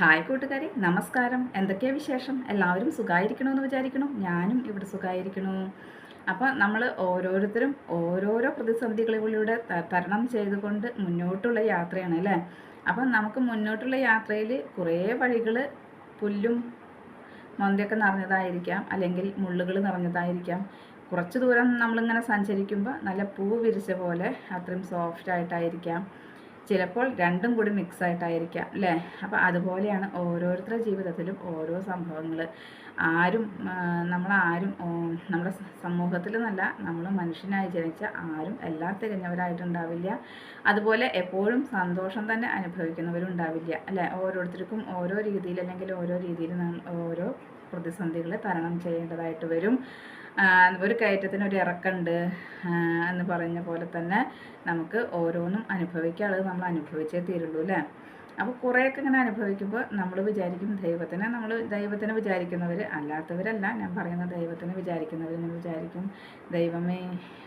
Hi കൂട്ടുകാരി നമസ്കാരം. എന്തൊക്കെയാണ് വിശേഷം? എല്ലാവരും സുഖമായിരിക്കണമെന്ന് വിചാരിക്കണു ഞാനും ഇവിടെ സുഖമായിരിക്കണു അപ്പോൾ നമ്മൾ ഓരോരുത്തരും ഓരോരോ പ്രതിസന്ധികളിലൂടെ തരണം ചെയ്തുകൊണ്ട് മുന്നോട്ടുള്ള യാത്രയാണ് അല്ലേ? അപ്പം നമുക്ക് മുന്നോട്ടുള്ള യാത്രയിൽ കുറേ വഴികൾ പുല്ലും മൊന്തയൊക്കെ നിറഞ്ഞതായിരിക്കാം അല്ലെങ്കിൽ മുള്ളുകൾ നിറഞ്ഞതായിരിക്കാം. കുറച്ച് ദൂരം നമ്മളിങ്ങനെ സഞ്ചരിക്കുമ്പോൾ നല്ല പൂ വിരിച്ച പോലെ അത്രയും സോഫ്റ്റ് ആയിട്ടായിരിക്കാം. ചിലപ്പോൾ രണ്ടും കൂടി മിക്സ് ആയിട്ടായിരിക്കാം അല്ലേ? അപ്പോൾ അതുപോലെയാണ് ഓരോരുത്തരുടെ ജീവിതത്തിലും ഓരോ സംഭവങ്ങൾ ആരും നമ്മളാരും നമ്മുടെ സമൂഹത്തിൽ നിന്നല്ല നമ്മൾ മനുഷ്യനായി ജനിച്ച ആരും എല്ലാം തികഞ്ഞവരായിട്ടുണ്ടാവില്ല. അതുപോലെ എപ്പോഴും സന്തോഷം തന്നെ അനുഭവിക്കുന്നവരുണ്ടാവില്ല അല്ലേ? ഓരോരുത്തർക്കും ഓരോ രീതിയിൽ അല്ലെങ്കിൽ ഓരോ രീതിയിൽ ഓരോ പ്രതിസന്ധികളെ തരണം ചെയ്യേണ്ടതായിട്ട് വരും. ഒരു കയറ്റത്തിന് ഒരു ഇറക്കമുണ്ട് എന്ന് പറഞ്ഞ പോലെ തന്നെ നമുക്ക് ഓരോന്നും അനുഭവിക്കാനുള്ളത് നമ്മൾ അനുഭവിച്ചേ തീരുള്ളൂ അല്ലേ? അപ്പോൾ കുറേയൊക്കെ ഇങ്ങനെ അനുഭവിക്കുമ്പോൾ നമ്മൾ വിചാരിക്കും ദൈവത്തിനെ നമ്മൾ ദൈവത്തിനെ വിചാരിക്കുന്നവർ അല്ലാത്തവരല്ല. ഞാൻ പറയുന്ന ദൈവത്തിനെ വിചാരിക്കുന്നവർ ഇങ്ങനെ വിചാരിക്കും. ദൈവമേ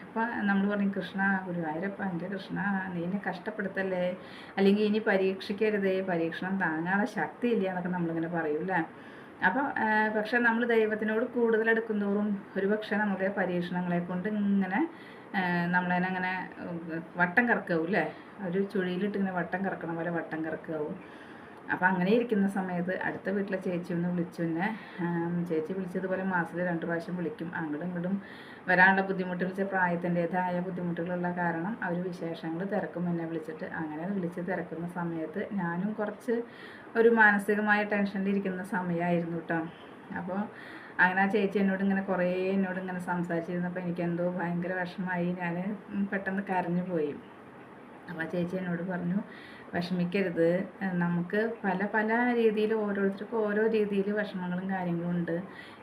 അപ്പോൾ നമ്മൾ പറയും കൃഷ്ണ ഗുരുവായൂരപ്പ എന്റെ കൃഷ്ണ നീ എന്നെ കഷ്ടപ്പെടുത്തല്ലേ? അല്ലെങ്കിൽ ഇനി പരീക്ഷിക്കരുതേ പരീക്ഷണം താങ്ങാനുള്ള ശക്തി ശക്തിയില്ല എന്നൊക്കെ നമ്മളിങ്ങനെ പറയൂല്ലേ? അപ്പോൾ പക്ഷെ നമ്മൾ ദൈവത്തിനോട് കൂടുതൽ അടുക്കുന്തോറും ഒരു പക്ഷേ നമ്മുടെ പരീക്ഷണങ്ങളെ കൊണ്ട് ഇങ്ങനെ നമ്മളതിനെ അങ്ങനെ വട്ടം കറക്കാവും അല്ലേ ഒരു ചുഴിയിലിട്ട് ഇങ്ങനെ വട്ടം കറക്കണ പോലെ വട്ടം കറക്കാവും. അപ്പോൾ അങ്ങനെ ഇരിക്കുന്ന സമയത്ത് അടുത്ത വീട്ടിലെ ചേച്ചി ഒന്ന് വിളിച്ചു എന്നെ ചേച്ചി വിളിച്ചതുപോലെ മാസത്തിൽ രണ്ട് പ്രാവശ്യം വിളിക്കും. അങ്ങോട്ടും ഇങ്ങോട്ടും വരാനുള്ള ബുദ്ധിമുട്ടുകൾ വിളിച്ച പ്രായത്തിന്റെതായ ബുദ്ധിമുട്ടുകളുള്ള കാരണം അവർ വിശേഷങ്ങൾ തിരക്കും എന്നെ വിളിച്ചിട്ട്. അങ്ങനെ വിളിച്ച് തിരക്കുന്ന സമയത്ത് ഞാനും കുറച്ച് ഒരു മാനസികമായ ടെൻഷനിലിരിക്കുന്ന സമയമായിരുന്നു കേട്ടോ അപ്പോൾ അങ്ങനെ ആ ചേച്ചി എന്നോട് ഇങ്ങനെ കുറേ എന്നോട് ഇങ്ങനെ സംസാരിച്ചിരുന്നപ്പോൾ എനിക്കെന്തോ ഭയങ്കര വിഷമമായി. ഞാൻ പെട്ടെന്ന് കരഞ്ഞു പോയി. അപ്പോൾ ആ ചേച്ചി എന്നോട് പറഞ്ഞു വിഷമിക്കരുത്. നമുക്ക് പല പല രീതിയിൽ ഓരോരുത്തർക്കും ഓരോ രീതിയിൽ വിഷമങ്ങളും കാര്യങ്ങളും ഉണ്ട്.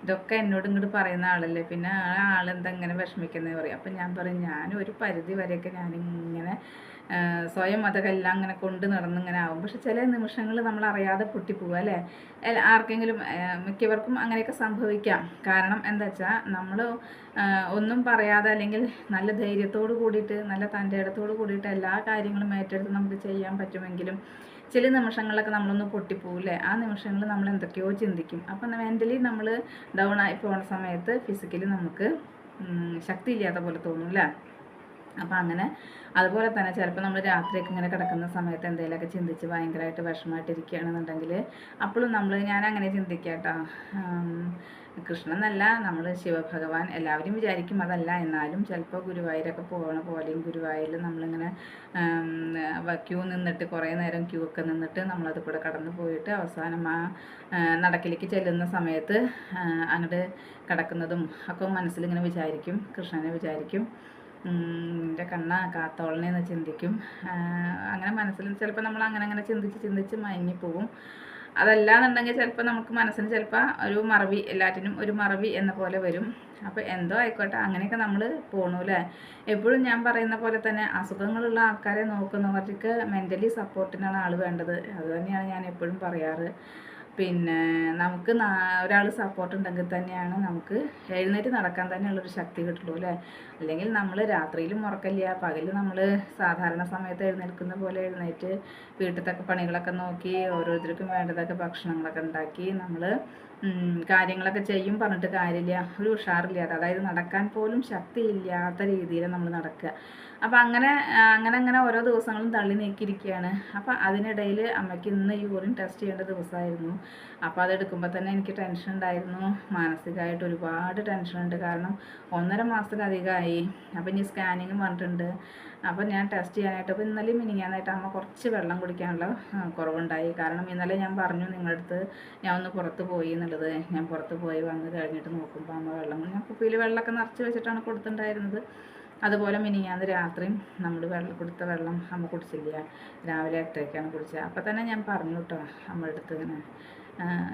ഇതൊക്കെ എന്നോട് ഇങ്ങോട്ട് പറയുന്ന ആളല്ലേ. പിന്നെ ആ ആളെന്താ ഇങ്ങനെ വിഷമിക്കുന്നത് പറയും. അപ്പം ഞാൻ പറയും ഞാൻ ഒരു പരിധി വരെയൊക്കെ ഞാനിങ്ങനെ സ്വയം അതൊക്കെ എല്ലാം ഇങ്ങനെ കൊണ്ട് നടന്നിങ്ങനെ ആവും. പക്ഷെ ചില നിമിഷങ്ങൾ നമ്മൾ അറിയാതെ പൊട്ടിപ്പോവുക അല്ലേ ആർക്കെങ്കിലും മിക്കവർക്കും അങ്ങനെയൊക്കെ സംഭവിക്കാം. കാരണം എന്താ വെച്ചാൽ നമ്മൾ ഒന്നും പറയാതെ അല്ലെങ്കിൽ നല്ല ധൈര്യത്തോട് കൂടിയിട്ട് നല്ല തന്റെ ഇടത്തോട് കൂടിയിട്ട് എല്ലാ കാര്യങ്ങളും ഏറ്റെടുത്ത് നമുക്ക് ചെയ്യാൻ പറ്റുമെങ്കിലും ചില നിമിഷങ്ങളിലൊക്കെ നമ്മളൊന്ന് പൊട്ടിപ്പോവില്ലേ ആ നിമിഷങ്ങളിൽ നമ്മൾ എന്തൊക്കെയോ ചിന്തിക്കും. അപ്പം മെന്റലി നമ്മൾ ഡൗൺ ആയി പോകുന്ന സമയത്ത് ഫിസിക്കലി നമുക്ക് ശക്തി ഇല്ലാത്ത പോലെ തോന്നും അല്ലേ? അപ്പം അങ്ങനെ അതുപോലെ തന്നെ ചിലപ്പോൾ നമ്മൾ രാത്രിയൊക്കെ ഇങ്ങനെ കിടക്കുന്ന സമയത്ത് എന്തെങ്കിലുമൊക്കെ ചിന്തിച്ച് ഭയങ്കരമായിട്ട് വിഷമമായിട്ട് ഇരിക്കുകയാണെന്നുണ്ടെങ്കിൽ അപ്പോഴും നമ്മൾ ഞാൻ അങ്ങനെ ചിന്തിക്കാട്ടോ കൃഷ്ണനല്ല നമ്മൾ ശിവഭഗവാൻ എല്ലാവരും വിചാരിക്കും അതല്ല. എന്നാലും ചിലപ്പോൾ ഗുരുവായൂരൊക്കെ പോകണ പോലെയും ഗുരുവായൂരിൽ നമ്മളിങ്ങനെ ക്യൂ നിന്നിട്ട് കുറേ നേരം ക്യൂ ഒക്കെ നിന്നിട്ട് നമ്മളത് കൂടെ കടന്നു പോയിട്ട് അവസാനം ആ, നടക്കിലേക്ക് ചെല്ലുന്ന സമയത്ത് അങ്ങോട്ട് കിടക്കുന്നതും ഒക്കെ മനസ്സിലിങ്ങനെ വിചാരിക്കും കൃഷ്ണനെ വിചാരിക്കും. എന്റെ കണ്ണ കാത്തോളനെന്ന് ചിന്തിക്കും. ആ, അങ്ങനെ മനസ്സിൽ ചിലപ്പോൾ നമ്മൾ അങ്ങനെ അങ്ങനെ ചിന്തിച്ച് ചിന്തിച്ച് മയങ്ങിപ്പോവും അതല്ലാന്നുണ്ടെങ്കിൽ ചിലപ്പോൾ നമുക്ക് മനസ്സിന് ചിലപ്പോൾ ഒരു മറവി എല്ലാറ്റിനും ഒരു മറവി എന്ന പോലെ വരും. അപ്പോൾ എന്തോ ആയിക്കോട്ടെ അങ്ങനെയൊക്കെ നമ്മൾ പോണു അല്ലേ എപ്പോഴും ഞാൻ പറയുന്ന പോലെ തന്നെ അസുഖങ്ങളുള്ള ആൾക്കാരെ നോക്കുന്നവർക്ക് മെന്റലി സപ്പോർട്ടിനാണ് ആൾ വേണ്ടത്. അത് തന്നെയാണ് ഞാൻ എപ്പോഴും പറയാറ്. പിന്നെ നമുക്ക് ഒരാൾ സപ്പോർട്ട് ഉണ്ടെങ്കിൽ തന്നെയാണ് നമുക്ക് എഴുന്നേറ്റ് നടക്കാൻ തന്നെയുള്ളൊരു ശക്തി കിട്ടുള്ളൂ അല്ലേ? അല്ലെങ്കിൽ നമ്മൾ രാത്രിയിലും ഉറക്കമില്ല പകൽ നമ്മൾ സാധാരണ സമയത്ത് എഴുന്നേൽക്കുന്ന പോലെ എഴുന്നേറ്റ് വീട്ടിലത്തെ പണികളൊക്കെ നോക്കി ഓരോരുത്തർക്കും വേണ്ടതൊക്കെ ഭക്ഷണങ്ങളൊക്കെ ഉണ്ടാക്കി നമ്മൾ കാര്യങ്ങളൊക്കെ ചെയ്യും പറഞ്ഞിട്ട് കാര്യമില്ല. ഒരു ഉഷാറില്ലാതെ അതായത് നടക്കാൻ പോലും ശക്തിയില്ലാത്ത രീതിയിൽ നമ്മൾ നടക്കുക. അപ്പം അങ്ങനെ അങ്ങനെ അങ്ങനെ ഓരോ ദിവസങ്ങളും തള്ളി നീക്കിയിരിക്കുകയാണ്. അപ്പം അതിനിടയിൽ അമ്മയ്ക്ക് ഇന്ന് യൂറിൻ ടെസ്റ്റ് ചെയ്യേണ്ട ദിവസമായിരുന്നു. അപ്പോൾ അതെടുക്കുമ്പോൾ തന്നെ എനിക്ക് ടെൻഷൻ ഉണ്ടായിരുന്നു. മാനസികമായിട്ട് ഒരുപാട് ടെൻഷൻ ഉണ്ട്. കാരണം ഒന്നര മാസത്തിലധികമായി. അപ്പോൾ ഇനി സ്കാനിങ്ങും പറഞ്ഞിട്ടുണ്ട്. അപ്പോൾ ഞാൻ ടെസ്റ്റ് ചെയ്യാനായിട്ട് അപ്പോൾ ഇന്നലെയും മിനിങ്ങാനായിട്ട് അമ്മ കുറച്ച് വെള്ളം കുടിക്കാനുള്ള കുറവുണ്ടായി. കാരണം ഇന്നലെ ഞാൻ പറഞ്ഞു നിങ്ങളുടെ അടുത്ത് ഞാൻ ഒന്ന് പുറത്ത് പോയി എന്നുള്ളത്. ഞാൻ പുറത്ത് പോയി വന്ന് കഴിഞ്ഞിട്ട് നോക്കുമ്പോൾ അമ്മ വെള്ളം ഞാൻ കുപ്പിയിൽ വെള്ളമൊക്കെ നിറച്ച് വെച്ചിട്ടാണ് കൊടുത്തിട്ടുണ്ടായിരുന്നത്. അതുപോലെ മിനിഞ്ഞാന്ന് രാത്രിയും നമ്മൾ വെള്ളം കൊടുത്ത വെള്ളം അമ്മ കുടിച്ചില്ല. രാവിലെ എട്ടരയ്ക്കാണ് കുടിച്ചത് അപ്പം തന്നെ ഞാൻ പറഞ്ഞു കേട്ടോ അമ്മയുടെ അടുത്ത് ഇങ്ങനെ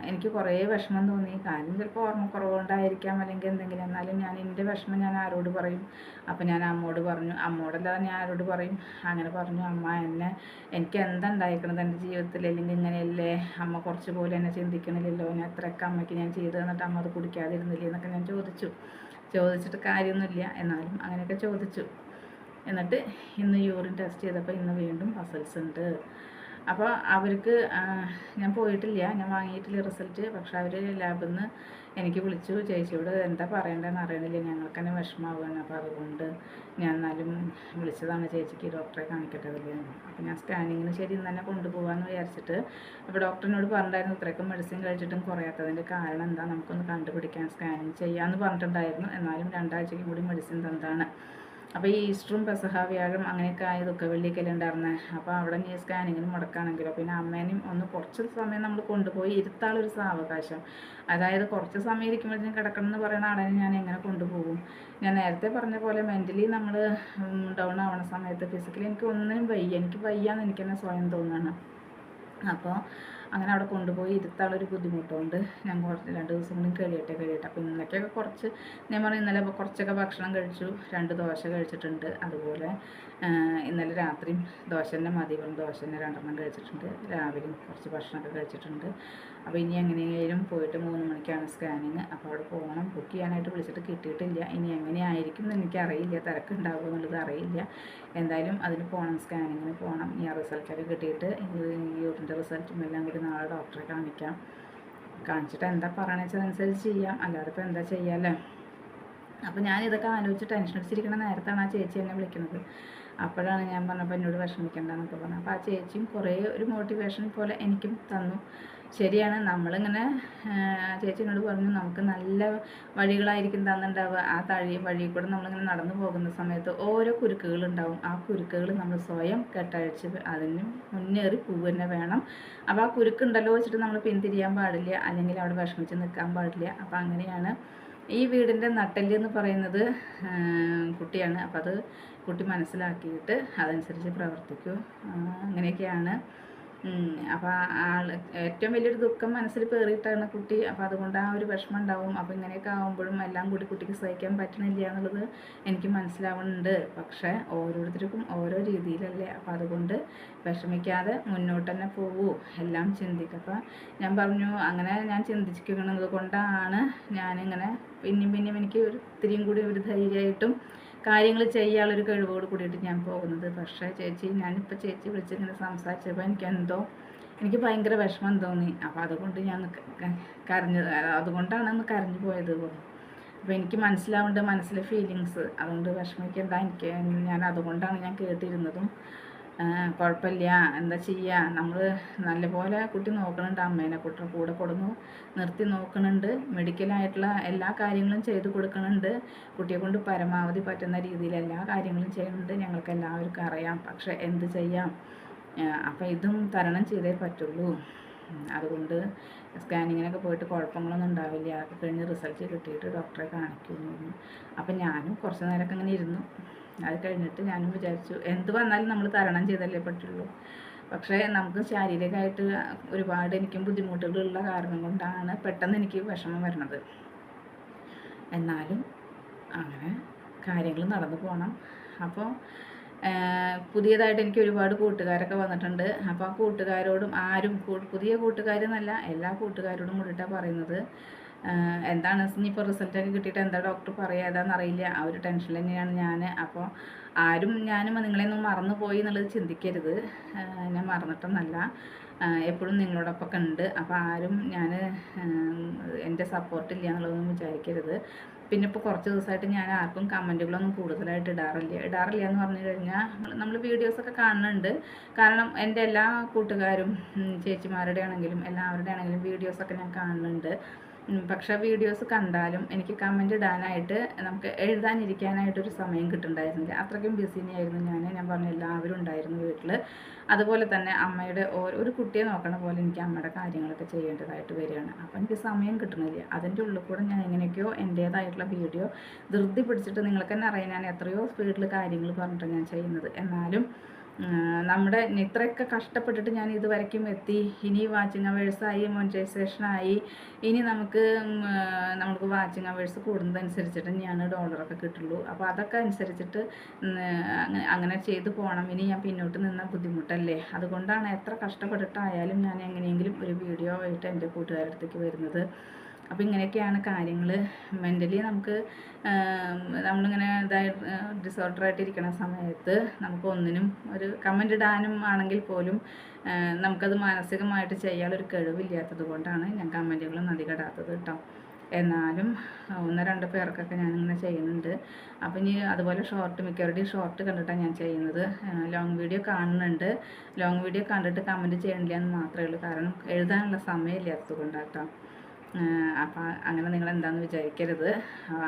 എനിക്ക് കുറേ വിഷമം തോന്നി. കാരണം ചിലപ്പോൾ ഓർമ്മക്കുറവുകൊണ്ടായിരിക്കാം അല്ലെങ്കിൽ എന്തെങ്കിലും. എന്നാലും ഞാൻ എന്റെ വിഷമം ഞാൻ ആരോട് പറയും? അപ്പം ഞാൻ അമ്മോട് പറഞ്ഞു. അമ്മോടല്ലാതെ ഞാൻ ആരോട് പറയും? അങ്ങനെ പറഞ്ഞു. അമ്മ എന്നെ എനിക്ക് എന്താ ഉണ്ടായിരിക്കണത് എന്റെ ജീവിതത്തിൽ? അല്ലെങ്കിൽ ഇങ്ങനെയല്ലേ? അമ്മ കുറച്ച് പോലും എന്നെ ചിന്തിക്കണില്ലല്ലോ. ഞാൻ എത്രയൊക്കെ അമ്മയ്ക്ക് ഞാൻ ചെയ്തു തന്നിട്ട് അമ്മ അത് കുടിക്കാതിരുന്നില്ലേ എന്നൊക്കെ ഞാൻ ചോദിച്ചു. ചോദിച്ചിട്ട് കാര്യമൊന്നുമില്ല. എന്നാലും അങ്ങനെയൊക്കെ ചോദിച്ചു. എന്നിട്ട് ഇന്ന് യൂറിൻ ടെസ്റ്റ് ചെയ്തപ്പോൾ ഇന്ന് വീണ്ടും മസിൽസ് ഉണ്ട്. അപ്പോൾ അവർക്ക് ഞാൻ പോയിട്ടില്ല. ഞാൻ വാങ്ങിയിട്ടില്ല റിസൾട്ട്. പക്ഷെ അവർ ലാബിൽ നിന്ന് എനിക്ക് വിളിച്ചു. ചേച്ചിയോട് എന്താ പറയേണ്ടതെന്ന് അറിയണില്ല. ഞങ്ങൾക്ക് തന്നെ വിഷമാവുകയാണ് അപ്പോൾ അതുകൊണ്ട് ഞാൻ എന്നാലും വിളിച്ചതാണ്. ചേച്ചിക്ക് ഡോക്ടറെ കാണിക്കട്ടെ അപ്പോൾ ഞാൻ സ്കാനിങ്ങിന് ശരി ഇന്ന് തന്നെ കൊണ്ടുപോകാമെന്ന് വിചാരിച്ചിട്ട് അപ്പോൾ ഡോക്ടറിനോട് പറഞ്ഞിട്ടുണ്ടായിരുന്നു ഇത്രയൊക്കെ മെഡിസിൻ കഴിച്ചിട്ടും കുറയാത്തതിന്റെ കാരണം എന്താ? നമുക്കൊന്ന് കണ്ടുപിടിക്കാൻ സ്കാനിങ് ചെയ്യാമെന്ന് പറഞ്ഞിട്ടുണ്ടായിരുന്നു. എന്നാലും രണ്ടാഴ്ചയ്ക്കും കൂടി മെഡിസിൻ തന്നതാണ്. അപ്പോൾ ഈ ഈസ്റ്ററും പെസഹ വ്യാഴം അങ്ങനെയൊക്കെ ആയതൊക്കെ വെള്ളിക്കല ഉണ്ടായിരുന്നത് അപ്പോൾ അവിടെ നീ സ്കാനിങ്ങിന് മുടക്കാണെങ്കിലോ. പിന്നെ അമ്മേനെയും ഒന്ന് കുറച്ച് സമയം നമ്മൾ കൊണ്ടുപോയി ഇരുത്താളൊരു സാവകാശം. അതായത് കുറച്ച് സമയം ഇരിക്കുമ്പോഴത്തേക്കും കിടക്കണം എന്ന് പറയുന്ന ആളെ ഞാൻ എങ്ങനെ കൊണ്ടുപോകും? ഞാൻ നേരത്തെ പറഞ്ഞ പോലെ മെന്റലി നമ്മൾ ഡൗൺ ആവണ സമയത്ത് ഫിസിക്കലി എനിക്ക് ഒന്നിനും വയ്യ. എനിക്ക് വയ്യാന്ന് എനിക്ക് തന്നെ സ്വയം തോന്നുകയാണ്. അപ്പോൾ അങ്ങനെ അവിടെ കൊണ്ടുപോയി ഇരുത്താനുള്ളൊരു ബുദ്ധിമുട്ടുണ്ട്. ഞാൻ കുറച്ച് രണ്ട് ദിവസം കൂടി കഴിയട്ടെ കഴിയട്ടെ. അപ്പോൾ ഇന്നൊക്കെയൊക്കെ കുറച്ച് ഞാൻ പറഞ്ഞു ഇന്നലെ കുറച്ചൊക്കെ ഭക്ഷണം കഴിച്ചു. രണ്ട് ദോശ കഴിച്ചിട്ടുണ്ട്. അതുപോലെ ഇന്നലെ രാത്രിയും ദോശ തന്നെ മതി. ദോശ തന്നെ രണ്ടെണ്ണം കഴിച്ചിട്ടുണ്ട്. രാവിലെയും കുറച്ച് ഭക്ഷണമൊക്കെ കഴിച്ചിട്ടുണ്ട്. അപ്പോൾ ഇനി എങ്ങനെയായാലും പോയിട്ട് മൂന്ന് മണിക്കാണ് സ്കാനിങ് അപ്പോൾ അവിടെ പോകണം. ബുക്ക് ചെയ്യാനായിട്ട് വിളിച്ചിട്ട് കിട്ടിയിട്ടില്ല. ഇനി എങ്ങനെയായിരിക്കും എന്ന് എനിക്കറിയില്ല. തിരക്കുണ്ടാകുമോ എന്നുള്ളത് അറിയില്ല. എന്തായാലും അതിന് പോകണം. സ്കാനിങ്ങിന് പോകണം. ഈ റിസൾട്ടൊക്കെ കിട്ടിയിട്ട് യൂറിന്റെ റിസൾട്ടും എല്ലാം കൂടി നാളെ ഡോക്ടറെ കാണിക്കാം. കാണിച്ചിട്ട് എന്താ പറയണതനുസരിച്ച് ചെയ്യാം. അല്ലാതെ ഇപ്പോൾ എന്താ ചെയ്യാമല്ലേ അപ്പോൾ ഞാൻ ഇതൊക്കെ ആലോചിച്ച് ടെൻഷൻ അടിച്ചിരിക്കുന്ന നേരത്താണ് ആ ചേച്ചി എന്നെ വിളിക്കുന്നത്. അപ്പോഴാണ് ഞാൻ പറഞ്ഞപ്പോൾ എന്നോട് വിഷമിക്കേണ്ടെന്നൊക്കെ പറഞ്ഞു അപ്പോൾ ആ ചേച്ചിയും കുറേ ഒരു മോട്ടിവേഷൻ പോലെ എനിക്കും തന്നു. ശരിയാണ്. നമ്മളിങ്ങനെ ചേച്ചിനോട് പറഞ്ഞു നമുക്ക് നല്ല വഴികളായിരിക്കും തന്നിട്ടുണ്ടാവുക ആ തഴി വഴി കൂടെ നമ്മളിങ്ങനെ നടന്നു പോകുന്ന സമയത്ത് ഓരോ കുരുക്കുകൾ ഉണ്ടാവും ആ കുരുക്കുകൾ നമ്മൾ സ്വയം കെട്ടഴിച്ച് അതിന് മുന്നേറി പോവുക തന്നെ വേണം. അപ്പോൾ ആ കുരുക്കുണ്ടല്ലോ വെച്ചിട്ട് നമ്മൾ പിന്തിരിയാൻ പാടില്ല. അല്ലെങ്കിൽ അവിടെ വിഷമിച്ച് നിൽക്കാൻ പാടില്ല. അപ്പോൾ അങ്ങനെയാണ് ഈ വീടിന്റെ നട്ടെല്ല് എന്ന് പറയുന്നത് കുട്ടിയാണ്. അപ്പോൾ അത് കുട്ടി മനസ്സിലാക്കിയിട്ട് അതനുസരിച്ച് പ്രവർത്തിക്കൂ. അങ്ങനെയൊക്കെയാണ്. അപ്പോൾ ആൾ ഏറ്റവും വലിയൊരു ദുഃഖം മനസ്സിൽ പേറിയിട്ടാണ് കുട്ടി. അപ്പോൾ അതുകൊണ്ട് ആ ഒരു വിഷമം ഉണ്ടാവും. അപ്പോൾ ഇങ്ങനെയൊക്കെ ആകുമ്പോഴും എല്ലാം കൂടി കുട്ടിക്ക് സഹിക്കാൻ പറ്റണില്ല എന്നുള്ളത് എനിക്ക് മനസ്സിലാവുന്നുണ്ട്. പക്ഷേ ഓരോരുത്തർക്കും ഓരോ രീതിയിലല്ലേ. അപ്പോൾ അതുകൊണ്ട് വിഷമിക്കാതെ മുന്നോട്ട് തന്നെ പോകൂ എല്ലാം ചിന്തിക്കുക അപ്പോൾ ഞാൻ പറഞ്ഞു അങ്ങനെ ഞാൻ ചിന്തിക്കുന്നത് കൊണ്ടാണ് ഞാനിങ്ങനെ പിന്നെയും പിന്നെയും എനിക്ക് ഒരു ഇത്തിരിയും കൂടി ഒരു ധൈര്യമായിട്ടും കാര്യങ്ങൾ ചെയ്യാനുള്ളൊരു കഴിവോട് കൂടിയിട്ട് ഞാൻ പോകുന്നത്. പക്ഷേ ചേച്ചി ഞാനിപ്പോൾ ചേച്ചി വിളിച്ചിങ്ങനെ സംസാരിച്ചപ്പോൾ എനിക്ക് എന്തോ എനിക്ക് ഭയങ്കര വിഷമം തോന്നി. അപ്പോൾ അതുകൊണ്ട് ഞാൻ കരഞ്ഞ് അതുകൊണ്ടാണ് ഒന്ന് കരഞ്ഞു പോയത്. അപ്പോൾ എനിക്ക് മനസ്സിലാവുന്നുണ്ട് മനസ്സിലെ ഫീലിങ്സ് അതുകൊണ്ട് വിഷമിക്കേണ്ട എനിക്ക് ഞാൻ അതുകൊണ്ടാണ് ഞാൻ കേട്ടിരുന്നതും. കുഴപ്പമില്ല എന്താ ചെയ്യുക നമ്മൾ നല്ലപോലെ കുട്ടി നോക്കണുണ്ട്. അമ്മേനെ കുട്ടിയുടെ കൂടെ കൊടുന്നു നിർത്തി നോക്കണുണ്ട്. മെഡിക്കലായിട്ടുള്ള എല്ലാ കാര്യങ്ങളും ചെയ്തു കൊടുക്കണുണ്ട്. കുട്ടിയെ കൊണ്ട് പരമാവധി പറ്റുന്ന രീതിയിൽ എല്ലാ കാര്യങ്ങളും ചെയ്യുന്നുണ്ട്. ഞങ്ങൾക്ക് എല്ലാവർക്കും അറിയാം. പക്ഷെ എന്ത് ചെയ്യാം? അപ്പം ഇതും തരണം ചെയ്തേ പറ്റുള്ളൂ. അതുകൊണ്ട് സ്കാനിങ്ങിനൊക്കെ പോയിട്ട് കുഴപ്പങ്ങളൊന്നും ഉണ്ടാവില്ല. അതൊക്കെ കഴിഞ്ഞ് റിസൾട്ട് കിട്ടിയിട്ട് ഡോക്ടറെ കാണിക്കുമെന്ന്. പറഞ്ഞു അപ്പം ഞാനും കുറച്ച് നേരമൊക്കെ അങ്ങനെ ഇരുന്നു. അത് കഴിഞ്ഞിട്ട് ഞാനും വിചാരിച്ചു എന്ത് വന്നാലും നമ്മൾ തരണം ചെയ്തല്ലേ പറ്റുള്ളൂ. പക്ഷേ നമുക്ക് ശാരീരികമായിട്ട് ഒരുപാട് എനിക്കും ബുദ്ധിമുട്ടുകളുള്ള കാരണം കൊണ്ടാണ് പെട്ടെന്ന് എനിക്ക് വിഷമം വരണത്. എന്നാലും അങ്ങനെ കാര്യങ്ങൾ നടന്നു പോകണം അപ്പോൾ പുതിയതായിട്ട് എനിക്ക് ഒരുപാട് കൂട്ടുകാരൊക്കെ വന്നിട്ടുണ്ട്. അപ്പോൾ ആ കൂട്ടുകാരോടും ആരും പുതിയ കൂട്ടുകാരെന്നല്ല എല്ലാ കൂട്ടുകാരോടും കൂടിയിട്ടാണ് പറയുന്നത്. എന്താണ് ഇനിയിപ്പോൾ റിസൾട്ടൊക്കെ കിട്ടിയിട്ട് എന്താ ഡോക്ടർ പറയുക ഏതാണെന്നറിയില്ല ആ ഒരു ടെൻഷൻ തന്നെയാണ് ഞാൻ അപ്പോൾ ആരും ഞാനും നിങ്ങളെയൊന്നും മറന്നു പോയി എന്നുള്ളത് ചിന്തിക്കരുത്. ഞാൻ മറന്നിട്ടൊന്നല്ല. എപ്പോഴും നിങ്ങളോടൊപ്പം ഉണ്ട്. അപ്പോൾ ആരും ഞാൻ എന്റെ സപ്പോർട്ടില്ല എന്നുള്ളതൊന്നും വിചാരിക്കരുത്. പിന്നെ ഇപ്പോൾ കുറച്ച് ദിവസമായിട്ട് ഞാൻ ആർക്കും കമന്റുകളൊന്നും കൂടുതലായിട്ട് ഇടാറില്ല. ഇടാറില്ല എന്ന് പറഞ്ഞു കഴിഞ്ഞാൽ നമ്മൾ വീഡിയോസൊക്കെ കാണുന്നുണ്ട്. കാരണം എന്റെ എല്ലാ കൂട്ടുകാരും ചേച്ചിമാരുടെ ആണെങ്കിലും എല്ലാവരുടെ ആണെങ്കിലും വീഡിയോസൊക്കെ ഞാൻ കാണുന്നുണ്ട്. പക്ഷേ വീഡിയോസ് കണ്ടാലും എനിക്ക് കമന്റ് ഇടാനായിട്ട് നമുക്ക് എഴുതാനിരിക്കാനായിട്ടൊരു സമയം കിട്ടുന്നുണ്ടായിരുന്നില്ല. അത്രയ്ക്കും ബിസിനെയായിരുന്നു ഞാൻ ഞാൻ പറഞ്ഞു എല്ലാവരും ഉണ്ടായിരുന്നു വീട്ടിൽ അതുപോലെ തന്നെ അമ്മയുടെ ഒരു കുട്ടിയെ നോക്കണ പോലെ എനിക്ക് അമ്മയുടെ കാര്യങ്ങളൊക്കെ ചെയ്യേണ്ടതായിട്ട് വരികയാണ്. അപ്പോൾ എനിക്ക് സമയം കിട്ടണില്ല. അതിന്റെ ഉള്ളിൽ കൂടെ ഞാൻ എങ്ങനെയൊക്കെയോ എന്റേതായിട്ടുള്ള വീഡിയോ ധൃതി പിടിച്ചിട്ട് നിങ്ങൾക്ക് തന്നെ അറിയാൻ ഞാൻ എത്രയോ സ്പീഡിൽ കാര്യങ്ങൾ പറഞ്ഞിട്ടാണ് ഞാൻ ചെയ്യുന്നത്. എന്നാലും നമ്മുടെ ഇത്രയൊക്കെ കഷ്ടപ്പെട്ടിട്ട് ഞാൻ ഇതുവരയ്ക്കും എത്തി. ഇനി വാച്ചിങ് അവേഴ്സായി മോണിറ്റൈസേഷനായി ഇനി നമുക്ക് നമുക്ക് വാച്ചിങ് അവേഴ്സ് കൂടുന്നതനുസരിച്ചിട്ട് ഞാൻ ഡോളറൊക്കെ കിട്ടുള്ളൂ. അപ്പോൾ അതൊക്കെ അനുസരിച്ചിട്ട് അങ്ങനെ ചെയ്തു പോകണം ഇനി ഞാൻ പിന്നോട്ട് നിന്ന ബുദ്ധിമുട്ടല്ലേ? അതുകൊണ്ടാണ് എത്ര കഷ്ടപ്പെട്ടിട്ടായാലും ഞാൻ എങ്ങനെയെങ്കിലും ഒരു വീഡിയോ ആയിട്ട് എന്റെ കൂട്ടുകാരുടെ അടുത്തേക്ക് വരുന്നത്. അപ്പോൾ ഇങ്ങനെയൊക്കെയാണ് കാര്യങ്ങൾ മെന്റലി നമുക്ക് നമ്മളിങ്ങനെ ഇതായി ഡിസോർഡറായിട്ടിരിക്കുന്ന സമയത്ത് നമുക്ക് ഒന്നിനും ഒരു കമന്റ് ഇടാനും ആണെങ്കിൽ പോലും നമുക്കത് മാനസികമായിട്ട് ചെയ്യാനൊരു കഴിവില്ലാത്തത് കൊണ്ടാണ് ഞാൻ കമന്റുകളും അധികം ഇടാത്തത് കേട്ടോ എന്നാലും ഒന്ന് രണ്ട് പേർക്കൊക്കെ ഞാനിങ്ങനെ ചെയ്യുന്നുണ്ട്. അപ്പം ഇനി അതുപോലെ ഷോർട്ട് മിക്കവരുടെയും ഷോർട്ട് കണ്ടിട്ടാണ് ഞാൻ ചെയ്യുന്നത്. ലോങ് വീഡിയോ കാണുന്നുണ്ട്. ലോങ് വീഡിയോ കണ്ടിട്ട് കമന്റ് ചെയ്യണില്ല എന്ന് മാത്രമേ ഉള്ളൂ. കാരണം എഴുതാനുള്ള സമയമില്ലാത്തത് കൊണ്ടാട്ടോ. അപ്പം അങ്ങനെ നിങ്ങൾ എന്താണെന്ന് വിചാരിക്കരുത്.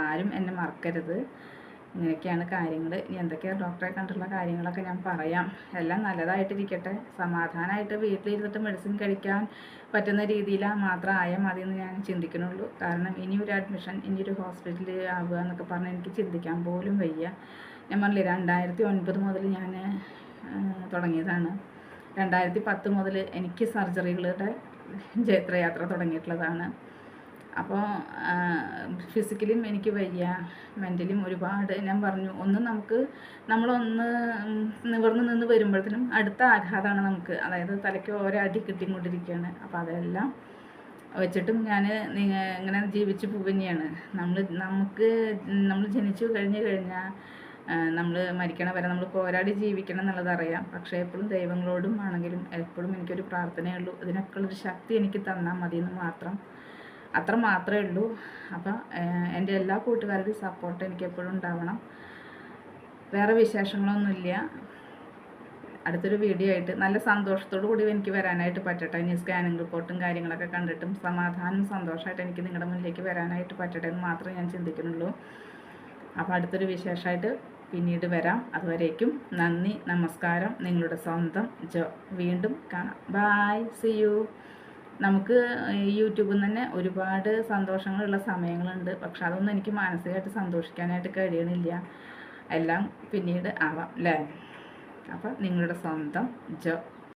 ആരും എന്നെ മറക്കരുത്. ഇങ്ങനെയൊക്കെയാണ് കാര്യങ്ങൾ ഇനി എന്തൊക്കെയാണ് ഡോക്ടറെ കണ്ടുള്ള കാര്യങ്ങളൊക്കെ ഞാൻ പറയാം. എല്ലാം നല്ലതായിട്ടിരിക്കട്ടെ. സമാധാനമായിട്ട് വീട്ടിലിരുന്നിട്ട് മെഡിസിൻ കഴിക്കാൻ പറ്റുന്ന രീതിയിൽ മാത്രം ആയാൽ മതി എന്ന് ഞാൻ ചിന്തിക്കുന്നുള്ളൂ കാരണം ഇനി ഒരു അഡ്മിഷൻ ഇനി ഒരു ഹോസ്പിറ്റലിൽ ആവുക എന്നൊക്കെ പറഞ്ഞാൽ എനിക്ക് ചിന്തിക്കാൻ പോലും വയ്യ. ഞാൻ പറഞ്ഞില്ലേ രണ്ടായിരത്തി ഒൻപത് മുതൽ ഞാൻ തുടങ്ങിയതാണ്. രണ്ടായിരത്തി പത്ത് മുതൽ എനിക്ക് സർജറികളുടെ ജൈത്രയാത്ര തുടങ്ങിയിട്ടുള്ളതാണ്. അപ്പോൾ ഫിസിക്കലിയും എനിക്ക് വയ്യ. മെന്റലിയും ഒരുപാട് ഞാൻ പറഞ്ഞു. ഒന്ന് നമുക്ക് നമ്മളൊന്ന് നിവർന്ന് നിന്ന് വരുമ്പോഴത്തേനും അടുത്ത ആഘാതമാണ് നമുക്ക്. അതായത് തലയ്ക്ക് ഓരോ അടി കിട്ടിക്കൊണ്ടിരിക്കുകയാണ്. അപ്പോൾ അതെല്ലാം വെച്ചിട്ടും ഞാൻ ഇങ്ങനെ ജീവിച്ച് പോവുകയാണ്. നമ്മൾ നമുക്ക് നമ്മൾ ജനിച്ചു കഴിഞ്ഞ് കഴിഞ്ഞാൽ നമ്മൾ മരിക്കണ വരെ നമ്മൾ പോരാടി ജീവിക്കണം എന്നുള്ളത് അറിയാം. പക്ഷേ എപ്പോഴും ദൈവങ്ങളോടും ആണെങ്കിലും എപ്പോഴും എനിക്കൊരു പ്രാർത്ഥനയുള്ളൂ ഇതിനൊക്കെ ഉള്ളൊരു ശക്തി എനിക്ക് തന്നാൽ മതിയെന്ന് മാത്രം അത്ര മാത്രമേ ഉള്ളൂ. അപ്പം എന്റെ എല്ലാ കൂട്ടുകാരുടെയും സപ്പോർട്ട് എനിക്ക് എപ്പോഴും ഉണ്ടാവണം. വേറെ വിശേഷങ്ങളൊന്നുമില്ല. അടുത്തൊരു വീഡിയോ ആയിട്ട് നല്ല സന്തോഷത്തോടു കൂടി എനിക്ക് വരാനായിട്ട് പറ്റട്ടെ. ഇനി സ്കാനിങ് റിപ്പോർട്ടും കാര്യങ്ങളൊക്കെ കണ്ടിട്ടും സമാധാനം സന്തോഷമായിട്ട് എനിക്ക് നിങ്ങളുടെ മുന്നിലേക്ക് വരാനായിട്ട് പറ്റട്ടെ എന്ന് മാത്രമേ ഞാൻ ചിന്തിക്കുന്നുള്ളൂ. അപ്പോൾ അടുത്തൊരു വിശേഷമായിട്ട് പിന്നീട് വരാം. അതുവരേക്കും നന്ദി നമസ്കാരം. നിങ്ങളുടെ സ്വന്തം ജോ വീണ്ടും കാണാം. ബായ് സി യു നമുക്ക് യൂട്യൂബിൽ നിന്ന് തന്നെ ഒരുപാട് സന്തോഷങ്ങളുള്ള സമയങ്ങളുണ്ട്. പക്ഷെ അതൊന്നും എനിക്ക് മാനസികമായിട്ട് സന്തോഷിക്കാനായിട്ട് കഴിയണില്ല. എല്ലാം പിന്നീട് ആവാം അല്ലേ? അപ്പം നിങ്ങളുടെ സ്വന്തം ജോ